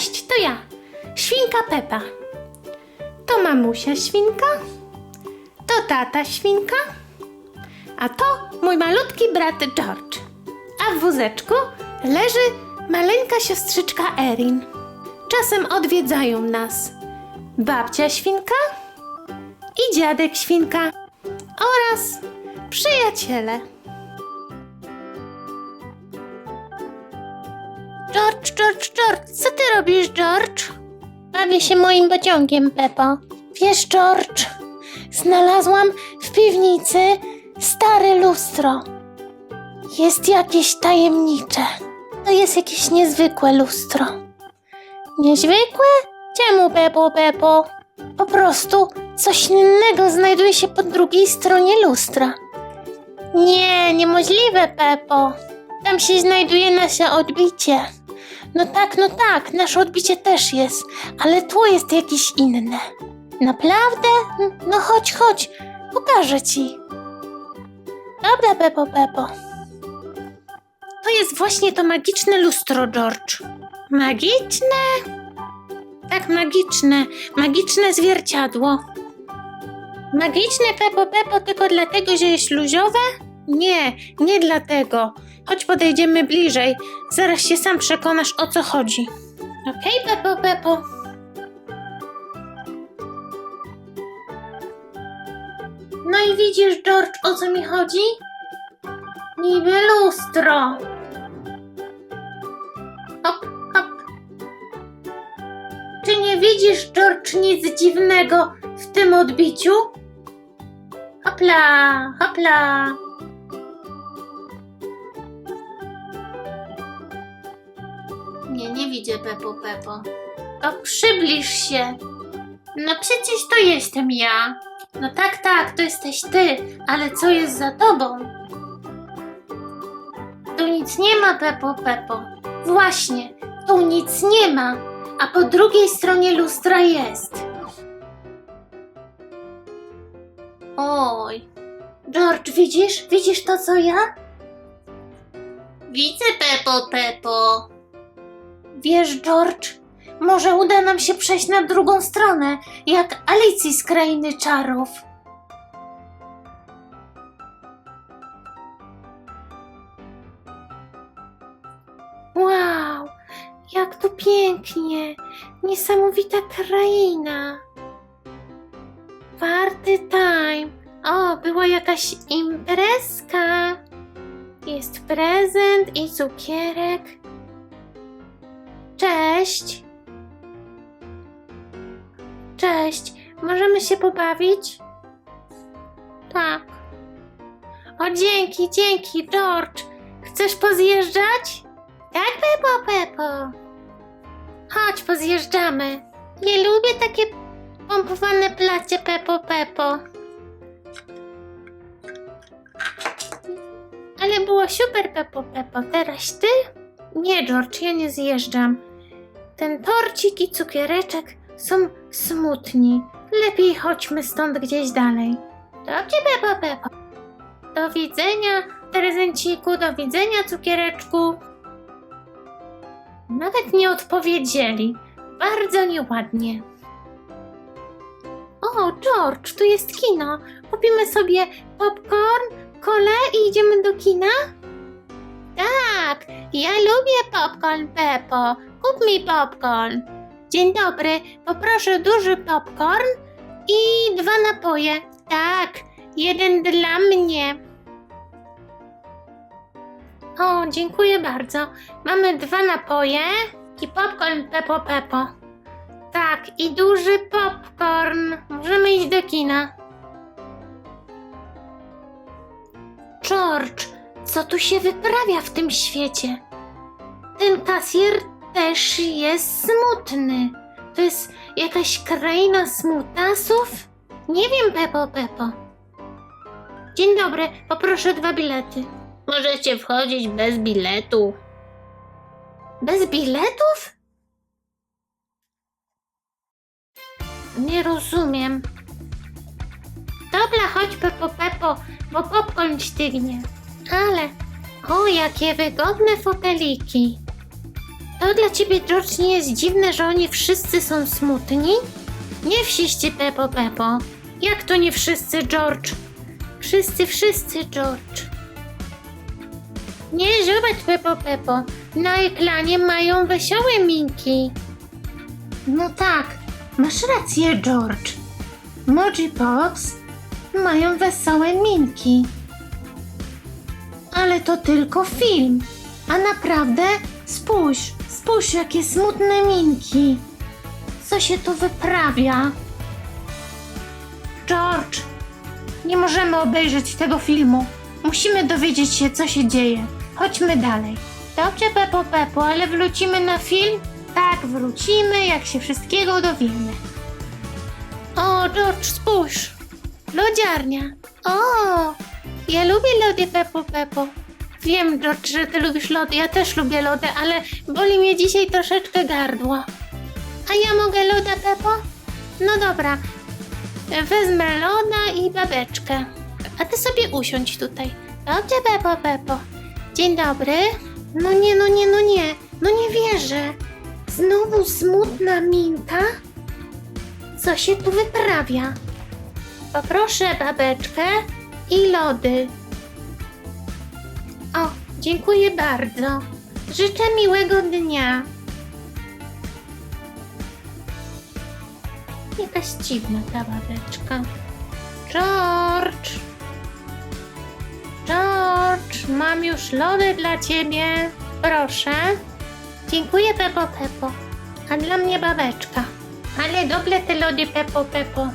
Cześć, to ja, świnka Pepa. To mamusia świnka, to tata świnka, a to mój malutki brat George. A w wózeczku leży maleńka siostrzyczka Erin. Czasem odwiedzają nas babcia świnka i dziadek świnka oraz przyjaciele. George, George, George, co ty robisz, George? Bawię się moim pociągiem, Pepo. Wiesz, George, znalazłam w piwnicy stare lustro. Jest jakieś tajemnicze. To jest jakieś niezwykłe lustro. Niezwykłe? Czemu, Pepo, Pepo? Po prostu coś innego znajduje się po drugiej stronie lustra. Nie, niemożliwe, Pepo. Tam się znajduje nasze odbicie. No tak, no tak, nasze odbicie też jest, ale tło jest jakieś inne. Naprawdę? No chodź, chodź, pokażę ci. Dobra, Pepo, Pepo. To jest właśnie to magiczne lustro, George. Magiczne? Tak, magiczne. Magiczne zwierciadło. Magiczne Pepo Pepo tylko dlatego, że jest luziowe? Nie, nie dlatego. Chodź podejdziemy bliżej. Zaraz się sam przekonasz o co chodzi. Okej, Pepo Pepo. No i widzisz, George, o co mi chodzi? Niby lustro. Hop, hop. Czy nie widzisz, George, nic dziwnego w tym odbiciu? Hopla, hopla. Nie, widzę Pepo Pepo. To przybliż się. No przecież to jestem ja. No tak, tak, to jesteś ty, ale co jest za tobą? Tu nic nie ma, Pepo Pepo. Właśnie, tu nic nie ma, a po drugiej stronie lustra jest. Oj. George, widzisz? Widzisz to, co ja? Widzę, Pepo Pepo. Wiesz, George, może uda nam się przejść na drugą stronę, jak Alicji z Krainy Czarów. Wow, jak tu pięknie! Niesamowita kraina! Party time! O, była jakaś imprezka! Jest prezent i cukierek. Cześć! Cześć, możemy się pobawić? Tak. O, dzięki, dzięki, George. Chcesz pozjeżdżać? Tak, Pepo, Pepo. Chodź, pozjeżdżamy. Nie lubię takie pompowane placie, Pepo, Pepo. Ale było super, Pepo, Pepo. Teraz ty? Nie, George, ja nie zjeżdżam. Ten torcik i cukiereczek są smutni. Lepiej chodźmy stąd gdzieś dalej. Dobrze, Pepo, Pepo. Do widzenia, prezenciku, do widzenia, cukiereczku. Nawet nie odpowiedzieli. Bardzo nieładnie. O, George, tu jest kino. Kupimy sobie popcorn, kole i idziemy do kina? Tak, ja lubię popcorn, Pepo. Kup mi popcorn. Dzień dobry, poproszę duży popcorn i dwa napoje. Tak, jeden dla mnie. O, dziękuję bardzo. Mamy dwa napoje i popcorn Pepo Pepo. Tak, i duży popcorn. Możemy iść do kina. George, co tu się wyprawia w tym świecie? Ten kasjer też jest smutny. To jest jakaś kraina smutasów? Nie wiem, Pepo Pepo. Dzień dobry, poproszę dwa bilety. Możecie wchodzić bez biletu. Bez biletów? Nie rozumiem. Dobra, chodź Pepo Pepo, bo popcorn stygnie. Ale, o jakie wygodne foteliki. To dla ciebie, George, nie jest dziwne, że oni wszyscy są smutni? Nie wsiście, Pepo, Pepo. Jak to nie wszyscy, George? Wszyscy, wszyscy, George. Nie, zobacz, Pepo, Pepo. Na ekranie mają wesołe minki. No tak, masz rację, George. Moji Pops mają wesołe minki. Ale to tylko film. A naprawdę spójrz, spójrz jakie smutne minki. Co się tu wyprawia? George, nie możemy obejrzeć tego filmu. Musimy dowiedzieć się, co się dzieje. Chodźmy dalej. Dobrze, Pepo Pepo, ale wrócimy na film? Tak, wrócimy, jak się wszystkiego dowiemy. O, George, spójrz. Lodziarnia. O, ja lubię lody Pepo Pepo. Wiem, George, że ty lubisz lody. Ja też lubię lody, ale boli mnie dzisiaj troszeczkę gardło. A ja mogę loda, Pepo? No dobra. Wezmę loda i babeczkę. A ty sobie usiądź tutaj. Dobrze, Pepo Pepo. Dzień dobry. No nie, no nie, no nie. No nie wierzę. Znowu smutna minka? Co się tu wyprawia? Poproszę babeczkę i lody. Dziękuję bardzo. Życzę miłego dnia. Jakaś dziwna ta babeczka. George! George, mam już lody dla ciebie. Proszę. Dziękuję, Pepo Pepo. A dla mnie babeczka. Ale dobre te lody, Pepo Pepo.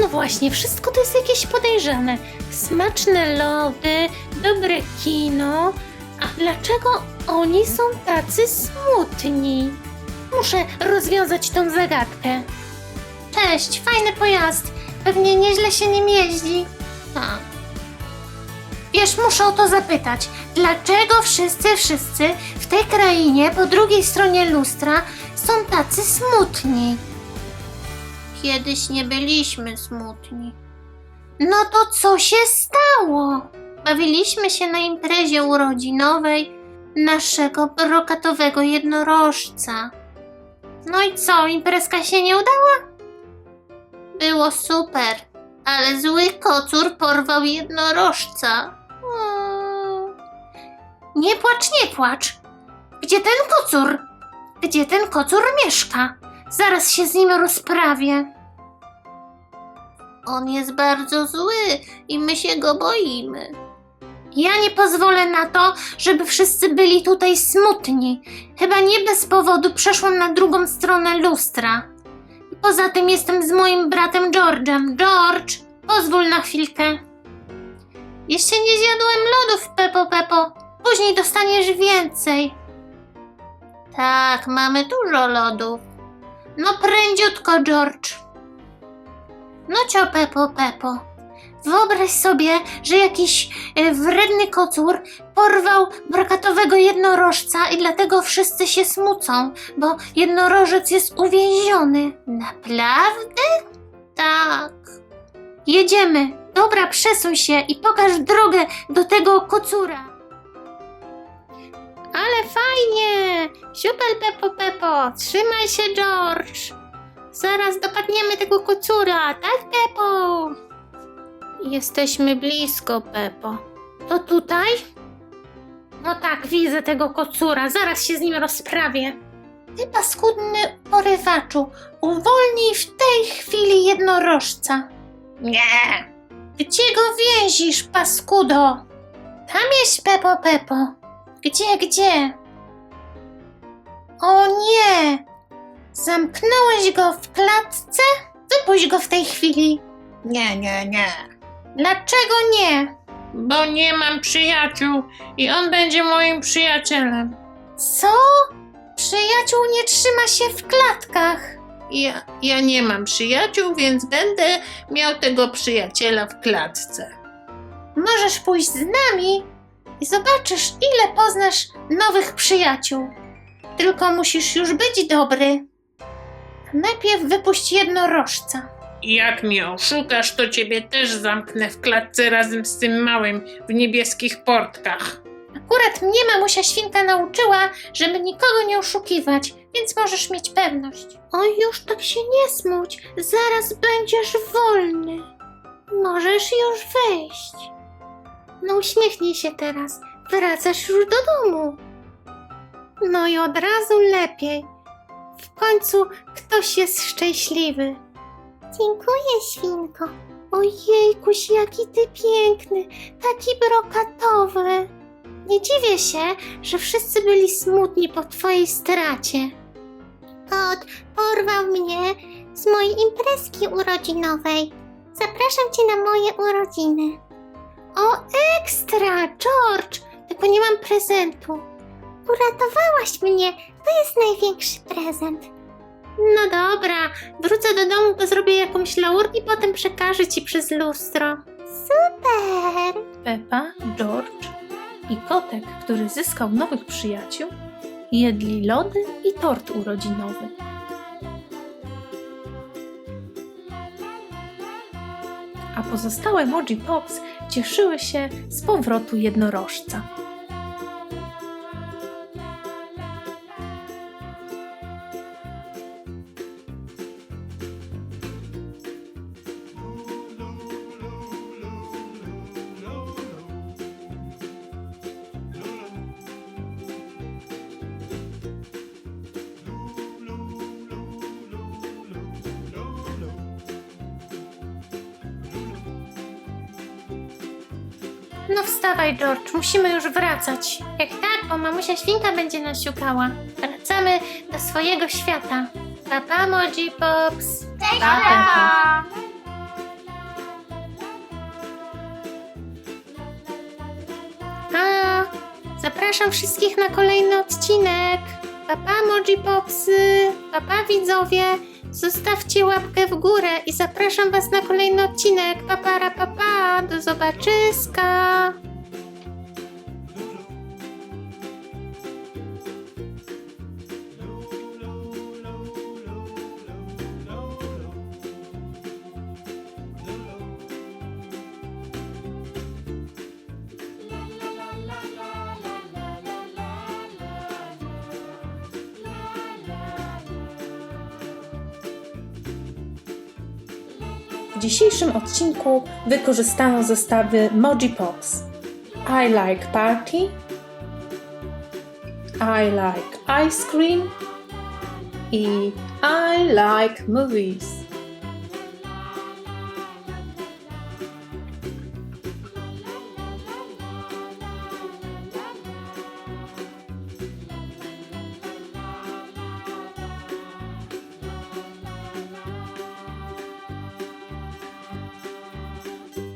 No właśnie, wszystko to jest jakieś podejrzane. Smaczne lody, dobre kino. A dlaczego oni są tacy smutni? Muszę rozwiązać tą zagadkę. Cześć, fajny pojazd. Pewnie nieźle się nim jeździ. Tak. Wiesz, muszę o to zapytać. Dlaczego wszyscy, wszyscy w tej krainie po drugiej stronie lustra są tacy smutni? Kiedyś nie byliśmy smutni. No to co się stało? Bawiliśmy się na imprezie urodzinowej naszego brokatowego jednorożca. No i co, imprezka się nie udała? Było super, ale zły kocur porwał jednorożca. Nie płacz, nie płacz. Gdzie ten kocur? Gdzie ten kocur mieszka? Zaraz się z nim rozprawię. On jest bardzo zły i my się go boimy. Ja nie pozwolę na to, żeby wszyscy byli tutaj smutni. Chyba nie bez powodu przeszłam na drugą stronę lustra. Poza tym jestem z moim bratem George'em. George, pozwól na chwilkę. Jeszcze nie zjadłem lodów, Pepo Pepo. Później dostaniesz więcej. Tak, mamy dużo lodów. No prędziutko, George. No cio, Pepo, Pepo. Wyobraź sobie, że jakiś e, wredny kocur porwał brokatowego jednorożca i dlatego wszyscy się smucą, bo jednorożec jest uwięziony. Naprawdę? Tak. Jedziemy. Dobra, przesuń się i pokaż drogę do tego kocura. Ale fajnie! Super, Pepo, Pepo! Trzymaj się, George! Zaraz dopadniemy tego kocura, tak, Pepo? Jesteśmy blisko, Pepo. To tutaj? No tak, widzę tego kocura. Zaraz się z nim rozprawię. Ty paskudny porywaczu, uwolnij w tej chwili jednorożca. Nie. Gdzie go więzisz, paskudo? Tam jest Pepo Pepo. Gdzie, gdzie? O nie! Zamknąłeś go w klatce? Wypuść go w tej chwili. Nie, nie, nie. Dlaczego nie? Bo nie mam przyjaciół i on będzie moim przyjacielem. Co? Przyjaciół nie trzyma się w klatkach. Ja, ja nie mam przyjaciół, więc będę miał tego przyjaciela w klatce. Możesz pójść z nami i zobaczysz, ile poznasz nowych przyjaciół. Tylko musisz już być dobry. Najpierw wypuść jednorożca. Jak mnie oszukasz, to ciebie też zamknę w klatce razem z tym małym w niebieskich portkach. Akurat mnie mamusia świnka nauczyła, żeby nikogo nie oszukiwać, więc możesz mieć pewność. Oj, już tak się nie smuć, zaraz będziesz wolny. Możesz już wyjść. No uśmiechnij się teraz, wracasz już do domu. No i od razu lepiej. W końcu ktoś jest szczęśliwy. Dziękuję, świnko. Ojejkuś, jaki ty piękny, taki brokatowy. Nie dziwię się, że wszyscy byli smutni po twojej stracie. Kot porwał mnie z mojej imprezki urodzinowej. Zapraszam cię na moje urodziny. O, ekstra, George! Tylko nie mam prezentu. Uratowałaś mnie, to jest największy prezent. No dobra, wrócę do domu, bo zrobię jakąś laurkę i potem przekażę ci przez lustro. Super! Pepa, George i kotek, który zyskał nowych przyjaciół, jedli lody i tort urodzinowy. A pozostałe Moji Pops cieszyły się z powrotu jednorożca. No wstawaj, George, musimy już wracać. Jak tak, bo mamusia świnka będzie nas siukała. Wracamy do swojego świata. Papa, Moji Pops. Cześć, Pa, Pepa. A, zapraszam wszystkich na kolejny odcinek. Papa Moji Popsy, papa widzowie, zostawcie łapkę w górę i zapraszam was na kolejny odcinek. Papara papa, do zobaczyska. W dzisiejszym odcinku wykorzystano zestawy Moji Pops. I like party, I like ice cream i I like movies.